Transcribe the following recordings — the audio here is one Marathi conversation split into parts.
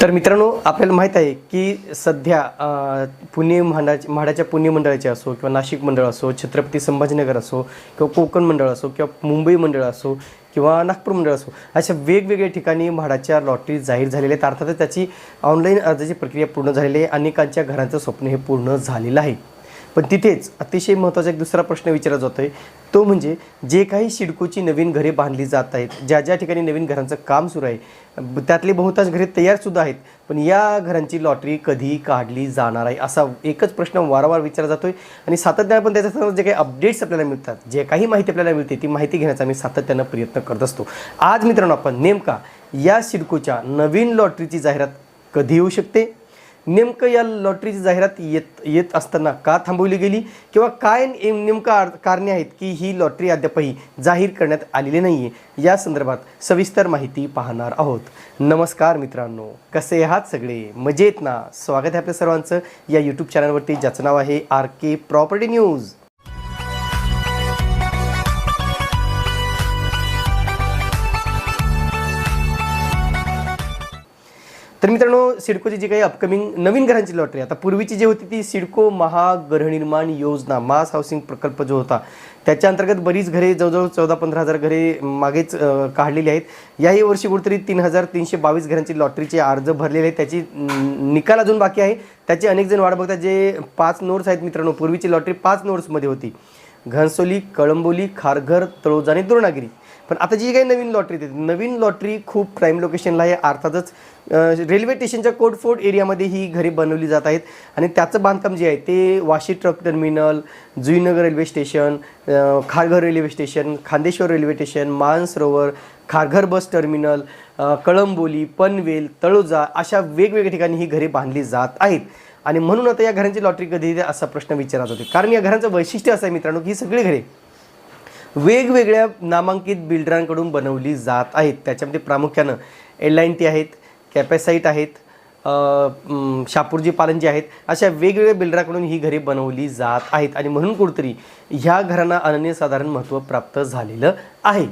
तर मित्रांनो आपल्याला माहीत आहे की सध्या पुणे म्हाडाच्या म्हाडाच्या पुणे मंडळाचे असो किंवा नाशिक मंडळ असो छत्रपती संभाजीनगर असो किंवा कोकण मंडळ असो किंवा मुंबई मंडळ असो किंवा नागपूर मंडळ असो अशा वेगवेगळ्या ठिकाणी म्हाडाच्या लॉटरी जाहीर झालेल्या आहेत. अर्थातच त्याची ऑनलाईन अर्जाची प्रक्रिया पूर्ण झालेली आहे. अनेकांच्या घरांचं स्वप्न हे पूर्ण झालेलं आहे. पण तिथेच अतिशय महत्त्वाचा एक दुसरा प्रश्न विचारला जातो आहे तो म्हणजे जे काही सिडकोची नवीन घरे बांधली जात आहेत ज्या ज्या ठिकाणी नवीन घरांचं काम सुरू आहे त्यातले बहुतांश घरे तयारसुद्धा आहेत पण या घरांची लॉटरी कधी काढली जाणार आहे असा एकच प्रश्न वारंवार विचारला जातो आहे आणि सातत्याने पण त्याच्या जे काही अपडेट्स आपल्याला मिळतात जे काही माहिती आपल्याला मिळते ती माहिती घेण्याचा आम्ही सातत्यानं प्रयत्न करत असतो. आज मित्रांनो आपण नेमका या सिडकोच्या नवीन लॉटरीची जाहिरात कधी येऊ शकते? नेमकं या लॉटरीची जाहिरात येत येत असताना का थांबवली गेली? किंवा काय नेमकं आर- कारणे आहेत की ही लॉटरी अद्यापही जाहीर करण्यात आलेली नाही आहे या संदर्भात सविस्तर माहिती पाहणार आहोत. नमस्कार मित्रांनो कसे आहात सगळे? मजेत ना? स्वागत आहे आपल्या सर्वांचं या यूट्यूब चॅनलवरती ज्याचं नाव आहे आर के प्रॉपर्टी न्यूज. तर मित्रांनो सिडकोची जी काही अपकमिंग नवीन घरांची लॉटरी आता पूर्वीची जी होती ती सिडको महागृहनिर्माण योजना मास हाऊसिंग प्रकल्प जो होता त्याच्या अंतर्गत बरीच घरे जवळजवळ चौदा पंधरा हजार घरे मागेच काढलेली आहेत. याही वर्षी कुठेतरी तीन हजार तीनशे बावीस घरांची लॉटरीचे अर्ज भरलेले आहेत. त्याची निकाल अजून बाकी आहे. त्याचे अनेक जण वाट बघतात जे पाच नोट्स आहेत मित्रांनो. पूर्वीची लॉटरी पाच नोट्समध्ये होती. घनसोली कळंबोली खारघर तळोजा आणि द्रोणागिरी. पण आता जी काही नवीन लॉटरी देते नवीन लॉटरी खूप प्राईम लोकेशनला आहे. अर्थातच रेल्वे स्टेशनच्या कोटफोर्ट एरियामध्ये ही घरे बनवली जात आहेत. आणि त्याचं बांधकाम जे आहे ते Vashi truck terminal Juinagar railway station Kharghar railway station Khandeshwar railway station Mansarovar Kharghar bus terminal Kalamboli Panvel Taloja अशा वेगवेगळ्या ठिकाणी ही घरे बांधली जात आहेत. आणि म्हणून आता या घरांची लॉटरी कधी येते असा प्रश्न विचारत होते. कारण या घरांचं वैशिष्ट्य असं आहे मित्रांनो की ही सगळी घरे वेगवेगळ्या नामांकित बिल्डरांकडून बनवली जात आहेत. त्याच्यामध्ये प्रामुख्यानं एल आय टी आहेत कॅपॅसाईट आहेत शापूरजी पालनजी आहेत. अशा वेगवेगळ्या बिल्डराकडून ही घरे बनवली जात आहेत. आणि म्हणून कुठतरी ह्या घरांना अनन्यसाधारण महत्त्व प्राप्त झालेलं आहे.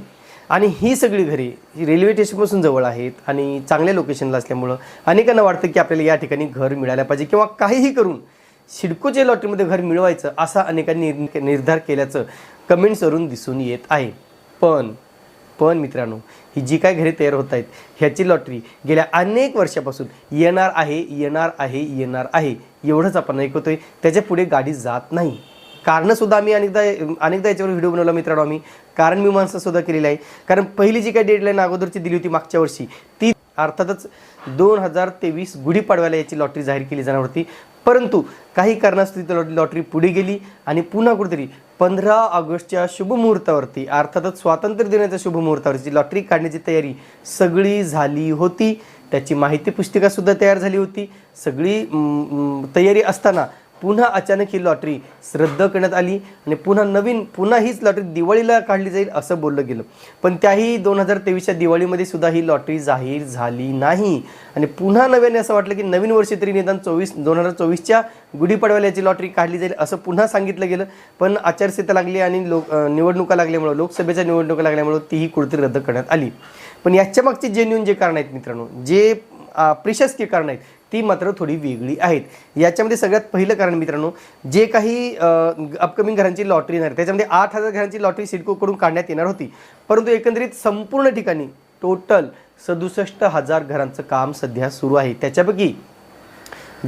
आणि ही सगळी घरे ही रेल्वे स्टेशनपासून जवळ आहेत आणि चांगल्या लोकेशनला असल्यामुळं अनेकांना वाटतं की आपल्याला या ठिकाणी घर मिळायला पाहिजे किंवा काहीही करून सिडकोच्या लॉटरीमध्ये घर मिळवायचं असा अनेकांनी निर्धार केल्याचं कमेंट्सवरून दिसून येत आहे. पण पण मित्रांनो ही जी काय घरे तयार होत आहेत ह्याची लॉटरी गेल्या अनेक वर्षापासून येणार आहे येणार आहे येणार आहे एवढंच आपण ऐकतोय. त्याच्या पुढे गाडी जात नाही. कारणंसुद्धा आम्ही अनेकदा अनेकदा याच्यावर व्हिडिओ बनवला मित्रांनो आम्ही. कारण मी सुद्धा केलेली आहे. कारण पहिली जी काही डेडलाईन अगोदरची दिली होती मागच्या वर्षी ती अर्थातच दोन हजार तेवीस गुढीपाडव्याला याची लॉटरी जाहीर केली जाणार होती. परंतु काही कारणास्तव ती लॉटरी पुढे गेली आणि पुन्हा कुठेतरी पंधरा ऑगस्टच्या शुभमुहूर्तावरती अर्थातच स्वातंत्र्य दिनाच्या शुभमुहूर्तावरती लॉटरी काढण्याची तयारी सगळी झाली होती. त्याची माहिती पुस्तिकासुद्धा तयार झाली होती. सगळी तयारी असताना पुन्हा अचानक ही लॉटरी रद्द करण्यात आली आणि पुन्हा नवीन पुन्हा हीच लॉटरी दिवाळीला काढली जाईल असं बोललं गेलं. पण त्याही दोन हजार तेवीसच्या दिवाळीमध्ये सुद्धा ही लॉटरी जाहीर झाली नाही. आणि पुन्हा नव्याने असं वाटलं की नवीन वर्षी तरी निदान चोवीस दोन हजार चोवीसच्या गुढीपाडव्याला याची लॉटरी काढली जाईल असं पुन्हा सांगितलं गेलं. पण आचारसंहिता लागली आणि लोक निवडणुका लागल्यामुळं लोकसभेच्या निवडणुका लागल्यामुळं तीही कुठेतरी रद्द करण्यात आली. पण याच्या मागचे जेन्युन जे कारण आहेत मित्रांनो जे प्रशासकीय कारणं आहेत ती मात्र थोडी वेगळी आहेत. याच्यामध्ये सगळ्यात पहिलं कारण मित्रांनो जे काही अपकमिंग घरांची लॉटरी येणार त्याच्यामध्ये आठ हजार घरांची लॉटरी सिडकोकडून काढण्यात येणार होती. परंतु एकंदरीत संपूर्ण ठिकाणी टोटल सदुसष्ट हजार घरांचं काम सध्या सुरू आहे. त्याच्यापैकी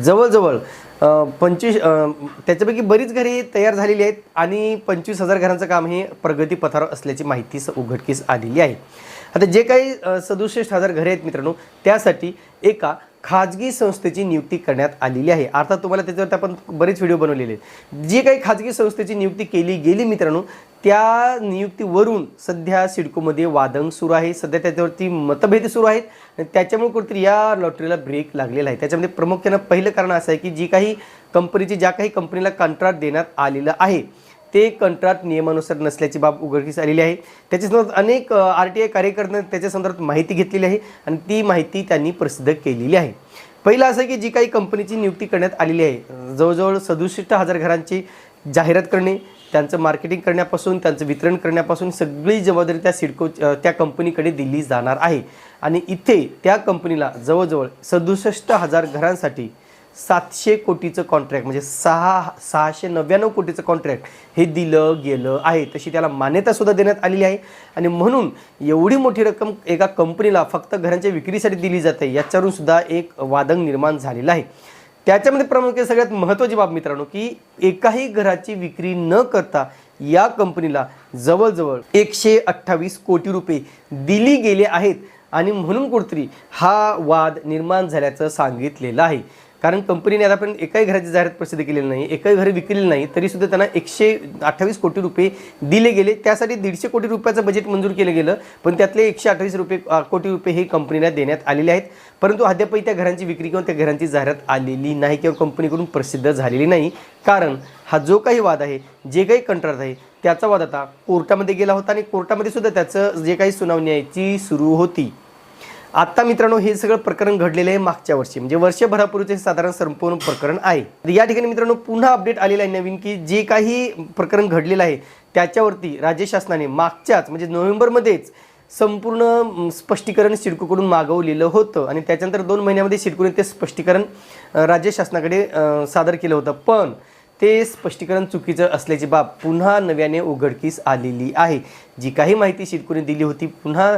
जवळजवळ पंचवीस त्याच्यापैकी बरीच घरे तयार झालेली आहेत आणि पंचवीस हजार घरांचं काम हे प्रगतीपथावर असल्याची माहिती स- उघडकीस आलेली आहे. आता जे काही सदुसष्ट हजार घरे आहेत मित्रांनो त्यासाठी एका खाजगी संस्थेची नियुक्ती करण्यात आलेली आहे. अर्थात तुम्हाला त्याच्यावरती आपण बरेच व्हिडिओ बनवलेले आहेत. जी काही खाजगी संस्थेची नियुक्ती केली गेली मित्रांनो त्या नियुक्तीवरून सध्या सिडकोमध्ये वादंग सुरू आहे. सध्या त्याच्यावरती मतभेद सुरू आहेत. आणि त्याच्यामुळे कुठेतरी या लॉटरीला ब्रेक लागलेला आहे. त्याच्यामध्ये प्रामुख्यानं पहिलं कारण असं आहे की जी काही कंपनीची ज्या काही कंपनीला कंत्राट देण्यात आलेलं आहे ते कंत्राट नियमानुसार नसल्याची बाब उघडकीस आलेली आहे. त्याच्यासंदर्भात अनेक आर टी आय कार्यकर्त्यांनी त्याच्या संदर्भात माहिती घेतलेली आहे आणि ती माहिती त्यांनी प्रसिद्ध केलेली आहे. पहिलं असं की जी काही कंपनीची नियुक्ती करण्यात आलेली आहे जवळजवळ सदुसष्ट हजार घरांची जाहिरात करणे त्यांचं मार्केटिंग करण्यापासून त्यांचं वितरण करण्यापासून सगळी जबाबदारी त्या सिडको त्या कंपनीकडे दिली जाणार आहे. आणि इथे त्या कंपनीला जवळजवळ सदुसष्ट हजार घरांसाठी सातशे कोटीचं कॉन्ट्रॅक्ट म्हणजे सहा सहाशे नव्याण्णव कोटीचं कॉन्ट्रॅक्ट हे दिलं गेलं आहे. तशी त्याला मान्यतासुद्धा देण्यात आलेली आहे. आणि म्हणून एवढी मोठी रक्कम एका कंपनीला फक्त घरांच्या विक्रीसाठी दिली जाते याच्यावरून सुद्धा एक वादंग निर्माण झालेला आहे. त्याच्यामध्ये प्रमुख सगळ्यात महत्त्वाची बाब मित्रांनो की एकाही घराची विक्री न करता या कंपनीला जवळजवळ एकशे अठ्ठावीस कोटी रुपये दिली गेले आहेत. आणि म्हणून कुठतरी हा वाद निर्माण झाल्याचं सांगितलेलं आहे. कारण कंपनीने आतापर्यंत एकाही घराची जाहिरात प्रसिद्ध केलेली नाही एकही घर विकलेलं नाही तरीसुद्धा त्यांना एकशे अठ्ठावीस कोटी रुपये दिले गेले. त्यासाठी दीडशे कोटी रुपयाचं बजेट मंजूर केलं गेलं पण त्यातले एकशे अठ्ठावीस रुपये कोटी रुपये हे कंपनीला देण्यात आलेले आहेत. परंतु अद्यापही त्या घरांची विक्री किंवा त्या घरांची जाहिरात आलेली नाही किंवा कंपनीकडून प्रसिद्ध झालेली नाही. कारण हा जो काही वाद आहे जे काही कंत्राट आहे त्याचा वाद आता कोर्टामध्ये गेला होता आणि कोर्टामध्ये सुद्धा त्याचं जे काही सुनावणी आहे ती सुरू होती. आत्ता मित्रांनो हे सगळं प्रकरण घडलेलं आहे मागच्या वर्षी. म्हणजे वर्षभरापूर्वीचं हे साधारण संपूर्ण प्रकरण आहे. या ठिकाणी मित्रांनो पुन्हा अपडेट आलेलं आहे नवीन की जे काही प्रकरण घडलेलं आहे त्याच्यावरती राज्य शासनाने मागच्याच म्हणजे नोव्हेंबरमध्येच संपूर्ण स्पष्टीकरण सिडकोकडून मागवलेलं होतं. आणि त्याच्यानंतर दोन महिन्यामध्ये सिडकोने ते स्पष्टीकरण राज्य शासनाकडे सादर केलं होतं. पण ते स्पष्टीकरण चुकीचं असल्याची बाब पुन्हा नव्याने उघडकीस आलेली आहे. जी काही माहिती शिडकोने दिली होती पुन्हा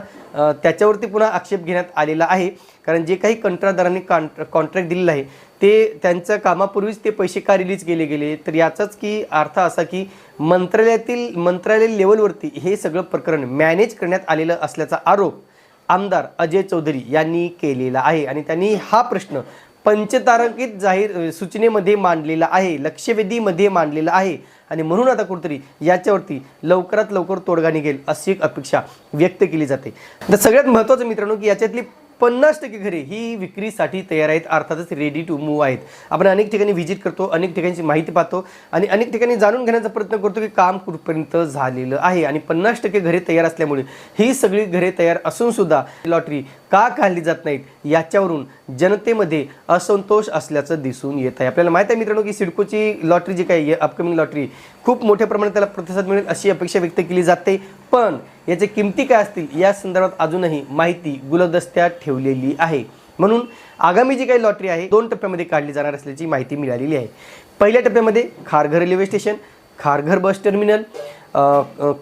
त्याच्यावरती पुन्हा आक्षेप घेण्यात आलेला आहे. कारण जे काही कंत्राटदारांनी कॉन्ट्र कॉन्ट्रॅक्ट दिलेलं आहे ते त्यांच्या कामापूर्वीच ते पैसे का रिलीज केले गेले? तर याचाच की अर्थ असा की मंत्रालयातील मंत्रालय लेवलवरती हे सगळं प्रकरण मॅनेज करण्यात आलेलं असल्याचा आरोप आमदार अजय चौधरी यांनी केलेला आहे. आणि त्यांनी हा प्रश्न पंचतारकित जाहीर सूचनेमध्ये मांडलेला आहे लक्षवेधीमध्ये मांडलेला आहे. आणि म्हणून आता कुठेतरी याच्यावरती लवकरात लवकर तोडगा निघेल अशी एक अपेक्षा व्यक्त केली जाते. तर सगळ्यात महत्त्वाचं मित्रांनो की याच्यातली पन्नास टक्के घरे ही विक्रीसाठी तयार आहेत अर्थातच रेडी टू मूव्ह आहेत. आपण अनेक ठिकाणी व्हिजिट करतो अनेक ठिकाणची माहिती पाहतो आणि अनेक ठिकाणी जाणून घेण्याचा प्रयत्न करतो की काम कुठपर्यंत झालेलं आहे. आणि पन्नास टक्के घरे तयार असल्यामुळे ही सगळी घरे तयार असूनसुद्धा लॉटरी का काढली जात नाहीत याच्यावरून जनतेमध्ये असंतोष असल्याचं दिसून येत आहे. आपल्याला माहिती आहे मित्रांनो की सिडकोची लॉटरी जी काही अपकमिंग लॉटरी खूप मोठ्या प्रमाणात त्याला प्रतिसाद मिळेल अशी अपेक्षा व्यक्त केली जाते. पण याचे किमती काय असतील या संदर्भात अजूनही माहिती गुलदस्त्यात ठेवलेली आहे. म्हणून आगामी जी काही लॉटरी आहे दोन टप्प्यामध्ये काढली जाणार असल्याची माहिती मिळालेली आहे. पहिल्या टप्प्यामध्ये Kharghar railway station Kharghar bus terminal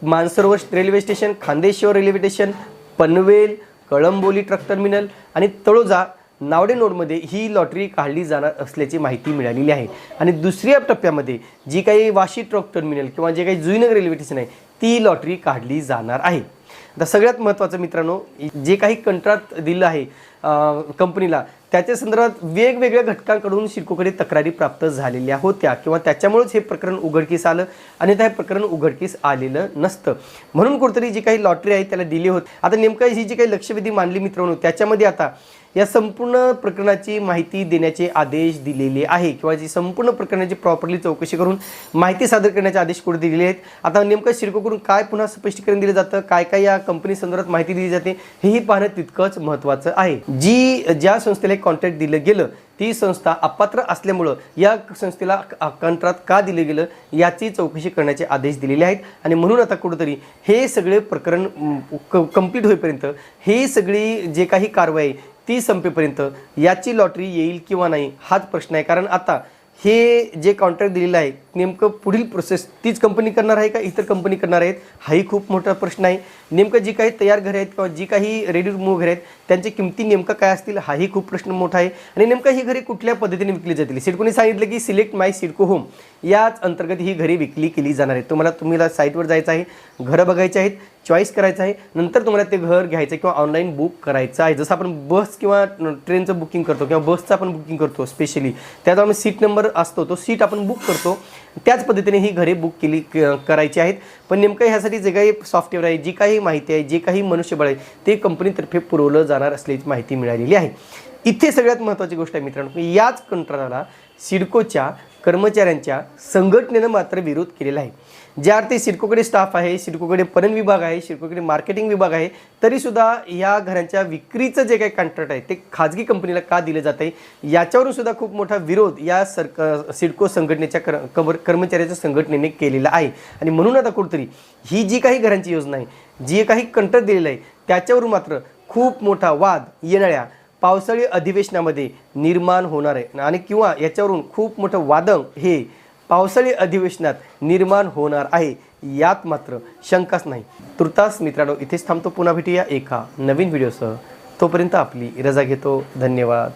Mansarovar railway station Khandeshwar railway station Panvel Kalamboli truck terminal आणि तळोजा नावडे नोडमध्ये ही लॉटरी काढली जाणार असल्याची माहिती मिळालेली आहे. आणि दुसऱ्या टप्प्यामध्ये जी काही वाशी ट्रक टर्मिनल किंवा जे काही जुईनगर रेल्वे स्टेशन आहे ती लॉटरी काढली जाणार आहे. आता सगळ्यात महत्त्वाचं मित्रांनो जे काही कंत्राट दिलं आहे कंपनीला त्याच्या संदर्भात वेगवेगळ्या घटकांकडून शिडकोकडे तक्रारी प्राप्त झालेल्या होत्या किंवा त्याच्यामुळेच हे प्रकरण उघडकीस आलं आणि हे प्रकरण उघडकीस आलेलं नसतं. म्हणून कुठेतरी जी काही लॉटरी आहे त्याला दिली होत. आता नेमकं ही जी काही लक्षवेधी मानली मित्रांनो त्याच्यामध्ये आता या संपूर्ण प्रकरणाची माहिती देण्याचे आदेश दिलेले आहे किंवा जी संपूर्ण प्रकरणाची प्रॉपरली चौकशी करून माहिती सादर करण्याचे आदेश कुठे दिलेले आहेत? आता नेमकं शिरकोकडून काय पुन्हा स्पष्टीकरण दिलं जातं? काय काय या कंपनी संदर्भात माहिती दिली जाते? हेही पाहणं तितकंच महत्त्वाचं आहे. जी ज्या संस्थेला कॉन्ट्रॅक्ट दिलं गेलं ती संस्था अपात्र असल्यामुळं या संस्थेला कंत्रात का दिलं गेलं याची चौकशी करण्याचे आदेश दिलेले आहेत. आणि म्हणून आता कुठंतरी हे सगळे प्रकरण कंप्लीट होईपर्यंत ही सगळी जे काही कारवाई ती संपेपर्यंत याची लॉटरी येईल किंवा नाही हाच प्रश्न आहे. कारण आता हे जे कॉन्ट्रॅक्ट दिलेलं आहे नेमकं पुढील प्रोसेस तीच कंपनी करणार आहे का इतर कंपनी करणार आहेत हाही खूप मोठा प्रश्न आहे. नेमकं जी काही तयार घरे आहेत किंवा जी काही रेडी मूव्ह घरे आहेत त्यांच्या किमती नेमकं काय असतील हाही खूप प्रश्न मोठा आहे. आणि नेमकं ही घरे कुठल्या पद्धतीने विकली जातील? सिडकोने सांगितलं की सिलेक्ट माय सिडको होम. याच अंतर्गत ही घरे विकली केली जाणार आहे तुम्हाला तुम्हाला साईटवर जायचं आहे घरं बघायचे आहेत चॉईस करायचं आहे नंतर तुम्हाला ते घर घ्यायचं आहे किंवा ऑनलाईन बुक करायचं आहे. जसं आपण बस किंवा ट्रेनचं बुकिंग करतो किंवा बसचं आपण बुकिंग करतो स्पेशली त्यात आम्ही सीट नंबर असतो तो सीट आपण बुक करतो. त्याच पद्धतीने ही घरे बुक केली क- करायची आहेत. पण नेमकं ह्यासाठी जे काही सॉफ्टवेअर आहे जी काही माहिती आहे जे काही मनुष्यबळ आहे ते कंपनीतर्फे पुरवलं जाणार असल्याची माहिती मिळालेली आहे. इथे सगळ्यात महत्त्वाची गोष्ट आहे मित्रांनो की याच कंत्राला सिडकोच्या कर्मचाऱ्यांच्या संघटनेनं मात्र विरोध केलेला आहे. ज्या अर्थी सिडकोकडे स्टाफ आहे सिडकोकडे पणन विभाग आहे सिडकोकडे मार्केटिंग विभाग आहे तरीसुद्धा या घरांच्या विक्रीचं जे काही कॉन्ट्रॅक्ट आहे ते खाजगी कंपनीला का दिलं जात आहे? याच्यावरून सुद्धा खूप मोठा विरोध या सरक सिडको संघटनेच्या कर कमर कर्मचाऱ्याच्या संघटनेने केलेला आहे. आणि म्हणून आता कुठतरी ही जी काही घरांची योजना आहे जी काही कंट्रॅक्ट दिलेलं आहे त्याच्यावरून मात्र खूप मोठा वाद येणाऱ्या पावसाळी अधिवेशनामध्ये निर्माण होणार आहे. आणि किंवा याच्यावरून खूप मोठं वादंग हे पावसाळी अधिवेशनात निर्माण होणार आहे. यात मात्र शंकाच नाही. तुर्तास मित्रांनो इथेच थांबतो. पुन्हा भेटूया एका नवीन व्हिडिओसह. तोपर्यंत आपली रजा घेतो. धन्यवाद.